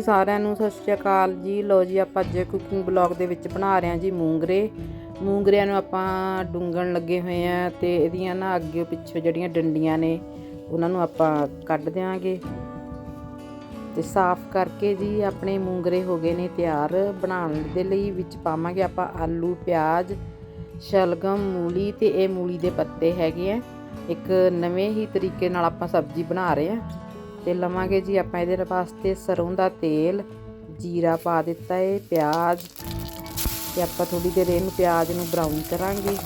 ਸਾਰਿਆਂ ਨੂੰ ਸਤਿ ਸ਼੍ਰੀ ਅਕਾਲ ਜੀ। ਲੋ ਜੀ, ਆਪਾਂ ਅੱਜ ਕੁਕਿੰਗ ਬਲੌਗ ਦੇ ਵਿੱਚ ਬਣਾ ਰਹੇ ਹਾਂ ਜੀ ਮੂੰਗਰੇ। ਮੂੰਗਰਿਆਂ ਨੂੰ ਆਪਾਂ ਡੁੰਗਣ ਲੱਗੇ ਹੋਏ ਆ ਤੇ ਇਹਦੀਆਂ ਨਾ ਅੱਗੇ ਪਿੱਛੇ ਜਿਹੜੀਆਂ ਡੰਡੀਆਂ ਨੇ, ਉਹਨਾਂ ਨੂੰ ਆਪਾਂ ਕੱਢ ਦਿਆਂਗੇ। ਤੇ ਸਾਫ਼ ਕਰਕੇ ਜੀ ਆਪਣੇ ਮੂੰਗਰੇ ਹੋ ਗਏ ਨੇ ਤਿਆਰ। ਬਣਾਉਣ ਦੇ ਲਈ ਵਿੱਚ ਪਾਵਾਂਗੇ ਆਪਾਂ ਆਲੂ, ਪਿਆਜ਼, ਸ਼ਲਗਮ, ਮੂਲੀ ਤੇ ਇਹ ਮੂਲੀ ਦੇ ਪੱਤੇ ਹੈਗੇ ਆ। ਇੱਕ ਨਵੇਂ ਹੀ ਤਰੀਕੇ ਨਾਲ ਆਪਾਂ ਸਬਜ਼ੀ ਬਣਾ ਰਹੇ ਆ ਤੇ ਲਵਾਂਗੇ ਜੀ ਆਪਾਂ ਇਹਦੇ ਵਾਸਤੇ ਸਰੋਂ ਦਾ ਤੇਲ, ਜੀਰਾ ਪਾ ਦਿੱਤਾ ਹੈ ਪਿਆਜ਼ ਤੇ ਆਪਾਂ ਥੋੜੀ ਦੇਰ ਇਹਨੂੰ ਪਿਆਜ਼ ਨੂੰ ਬਰਾਊਨ ਕਰਾਂਗੇ।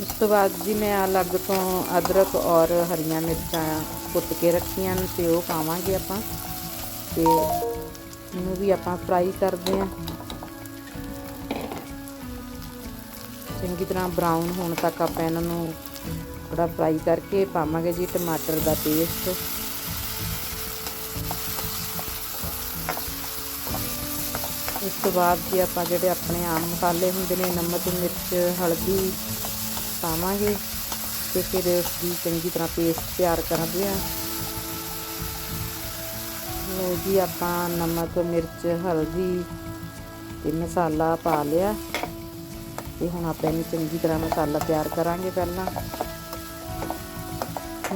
ਉਸ ਤੋਂ ਬਾਅਦ ਜੀ ਮੈਂ ਅਲੱਗ ਤੋਂ ਅਦਰਕ ਔਰ ਹਰੀਆਂ ਮਿਰਚਾਂ ਕੁੱਟ ਕੇ ਰੱਖੀਆਂ ਨੇ ਤੇ ਉਹ ਪਾਵਾਂਗੇ ਆਪਾਂ ਤੇ ਇਹਨੂੰ ਵੀ ਆਪਾਂ ਫਰਾਈ ਕਰਦੇ ਆਂ ਚੰਗੀ ਤਰ੍ਹਾਂ ਬਰਾਊਨ ਹੋਣ ਤੱਕ ਆਪਾਂ ਇਹਨਾਂ ਨੂੰ ਥੋੜਾ ਫਰਾਈ ਕਰਕੇ ਪਾਵਾਂਗੇ ਜੀ ਟਮਾਟਰ ਦਾ ਪੇਸਟ ਇਸ ਤੋਂ ਬਾਅਦ ਜੀ ਆਪਾਂ ਜਿਹੜੇ ਆਪਣੇ ਆਮ ਮਸਾਲੇ ਹੁੰਦੇ ਨੇ, ਨਮਕ, ਮਿਰਚ, ਹਲਦੀ ਪਾਵਾਂਗੇ ਤੇ ਫਿਰ ਉਸ ਦੀ ਚੰਗੀ ਤਰ੍ਹਾਂ ਪੇਸਟ ਤਿਆਰ ਕਰਦੇ ਆ। ਲੋ ਜੀ ਆਪਾਂ ਨਮਕ, ਮਿਰਚ, ਹਲਦੀ ਤੇ ਮਸਾਲਾ ਪਾ ਲਿਆ ਤੇ ਹੁਣ ਆਪਾਂ ਇਹਨੂੰ ਚੰਗੀ ਤਰ੍ਹਾਂ ਮਸਾਲਾ ਤਿਆਰ ਕਰਾਂਗੇ ਪਹਿਲਾਂ।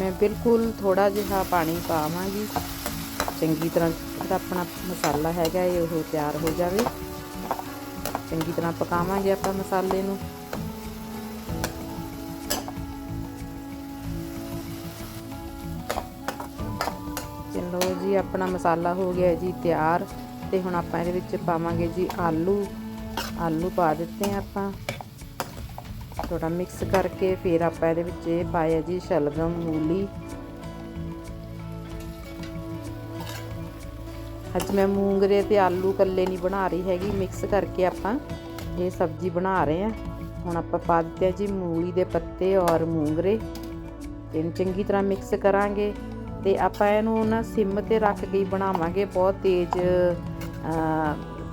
ਮੈਂ ਬਿਲਕੁਲ ਥੋੜਾ ਜਿਹਾ ਪਾਣੀ ਪਾਵਾਂਗੀ। ਚੰਗੀ ਤਰ੍ਹਾਂ ਜਿਹੜਾ ਆਪਣਾ ਮਸਾਲਾ ਹੈਗਾ ਇਹ ਉਹ ਤਿਆਰ ਹੋ ਜਾਵੇ। ਚੰਗੀ ਤਰ੍ਹਾਂ ਪਕਾਵਾਂਗੇ ਆਪਾਂ ਮਸਾਲੇ ਨੂੰ। ਚਲੋ ਜੀ, ਆਪਣਾ ਮਸਾਲਾ ਹੋ ਗਿਆ ਜੀ ਤਿਆਰ। ਤੇ ਹੁਣ ਆਪਾਂ ਇਹਦੇ ਵਿੱਚ ਪਾਵਾਂਗੇ ਜੀ ਆਲੂ। ਆਲੂ ਪਾ ਦਿੱਤੇ ਆਪਾਂ। ਥੋੜਾ ਮਿਕਸ ਕਰਕੇ ਫਿਰ ਆਪਾਂ ਇਹਦੇ ਵਿੱਚ ਇਹ ਪਾਇਆ ਜੀ ਸ਼ਲਗਮ, ਮੂਲੀ। ਅੱਜ ਮੈਂ ਮੂੰਗਰੇ ਤੇ ਆਲੂ ਕੱਲੇ ਨਹੀਂ ਬਣਾ ਰਹੀ ਹੈਗੀ ਮਿਕਸ ਕਰਕੇ ਆਪਾਂ ਇਹ ਸਬਜ਼ੀ ਬਣਾ ਰਹੇ ਆ ਹੁਣ ਆਪਾਂ ਪਾ ਦਿੱਤੇ ਜੀ ਮੂਲੀ ਦੇ ਪੱਤੇ ਔਰ ਮੂੰਗਰੇ। ਇਹਨੂੰ ਚੰਗੀ ਤਰ੍ਹਾਂ ਮਿਕਸ ਕਰਾਂਗੇ ਤੇ ਆਪਾਂ ਇਹਨੂੰ ਨਾ ਸਿਮ ਤੇ ਰੱਖ ਕੇ ਬਣਾਵਾਂਗੇ। ਬਹੁਤ ਤੇਜ਼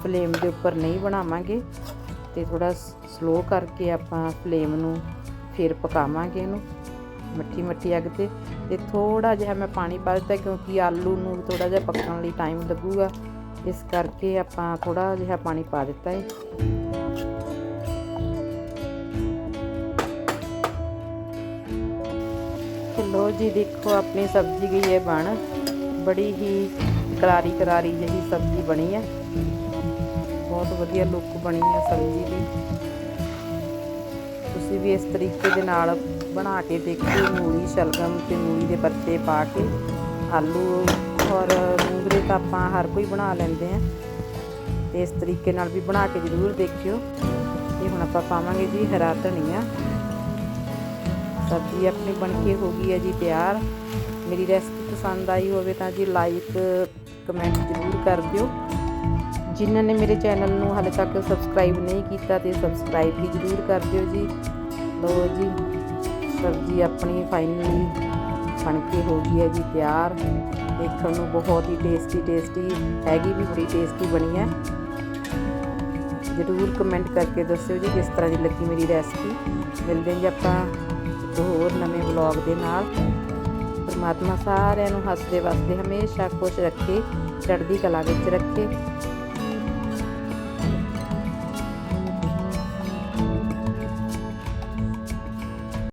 ਫਲੇਮ ਦੇ ਉੱਪਰ ਨਹੀਂ ਬਣਾਵਾਂਗੇ। ਤੇ ਥੋੜਾ ਸਲੋ ਕਰਕੇ ਆਪਾਂ ਫਲੇਮ ਨੂੰ ਫਿਰ ਪਕਾਵਾਂਗੇ ਇਹਨੂੰ, ਮੱਠੀ ਮੱਠੀ ਅੱਗ ਤੇ। ਤੇ ਥੋੜਾ ਜਿਹਾ ਮੈਂ ਪਾਣੀ ਪਾ ਦਿੱਤਾ ਕਿਉਂਕਿ ਆਲੂ ਨੂੰ ਥੋੜਾ ਜਿਹਾ ਪੱਕਣ ਲਈ ਟਾਈਮ ਲੱਗੂਗਾ। ਇਸ ਕਰਕੇ ਆਪਾਂ ਥੋੜਾ ਜਿਹਾ ਪਾਣੀ ਪਾ ਦਿੱਤਾ ਹੈ ਲੋ ਜੀ, ਦੇਖੋ ਆਪਣੀ ਸਬਜ਼ੀ ਗਈ ਹੈ ਬਣ। ਬੜੀ ਹੀ ਕਰਾਰੀ ਕਰਾਰੀ ਜਿਹੀ ਸਬਜ਼ੀ ਬਣੀ ਹੈ ਬਹੁਤ ਵਧੀਆ ਲੁੱਕ ਬਣੀ ਹੈ ਸਬਜ਼ੀ ਦੀ। ਤੁਸੀਂ ਵੀ ਇਸ ਤਰੀਕੇ ਦੇ ਨਾਲ ਬਣਾ ਕੇ ਦੇਖਿਓ, ਮੂਲੀ ਸ਼ਲਗਮ ਤੇ ਮੂਲੀ ਦੇ ਪੱਤੇ ਪਾ ਕੇ, ਆਲੂ ਔਰ ਮੂੰਗਰੇ ਤਾਂ ਆਪਾਂ ਹਰ ਕੋਈ ਬਣਾ ਲੈਂਦੇ ਆ। ਤੇ ਇਸ ਤਰੀਕੇ ਨਾਲ ਵੀ ਬਣਾ ਕੇ ਜ਼ਰੂਰ ਦੇਖਿਓ। ਤੇ ਹੁਣ ਆਪਾਂ ਪਾਵਾਂਗੇ ਜੀ ਹਰਾ ਧਨੀਆ। ਸਬਜ਼ੀ ਆਪਣੀ ਬਣ ਕੇ ਹੋ ਗਈ ਹੈ ਜੀ ਤਿਆਰ। ਮੇਰੀ ਰੈਸਪੀ ਪਸੰਦ ਆਈ ਹੋਵੇ ਤਾਂ ਜੀ ਲਾਈਕ ਕਮੈਂਟ ਜ਼ਰੂਰ ਕਰ ਦਿਓ। ਜਿਨ੍ਹਾਂ ਨੇ ਮੇਰੇ ਚੈਨਲ ਨੂੰ ਹਾਲੇ ਤੱਕ ਸਬਸਕ੍ਰਾਈਬ ਨਹੀਂ ਕੀਤਾ ਤੇ ਸਬਸਕ੍ਰਾਈਬ ਵੀ ਜ਼ਰੂਰ ਕਰ ਦਿਓ ਜੀ। ਲੋ ਜੀ, ਸਬਜ਼ੀ ਆਪਣੀ ਫਾਈਨਲੀ ਬਣ ਕੇ ਹੋ ਗਈ ਹੈ ਜੀ ਤਿਆਰ। ਦੇਖਣ ਨੂੰ ਬਹੁਤ ਹੀ ਟੇਸਟੀ ਟੇਸਟੀ ਹੈਗੀ ਵੀ ਬੜੀ ਟੇਸਟੀ ਬਣੀ ਹੈ। ਜ਼ਰੂਰ ਕਮੈਂਟ ਕਰਕੇ ਦੱਸਿਓ ਜੀ ਕਿਸ ਤਰ੍ਹਾਂ ਦੀ ਲੱਗੀ ਮੇਰੀ ਰੈਸਪੀ ਮਿਲਦੇ ਹਾਂ ਜੀ ਆਪਾਂ ਇੱਕ ਹੋਰ ਨਵੇਂ ਵਲੌਗ ਦੇ ਨਾਲ। ਪਰਮਾਤਮਾ ਸਾਰਿਆਂ ਨੂੰ ਹੱਸਦੇ ਵਸਦੇ ਹਮੇਸ਼ਾ ਖੁਸ਼ ਰੱਖੇ, ਚੜ੍ਹਦੀ ਕਲਾ ਵਿੱਚ ਰੱਖੇ।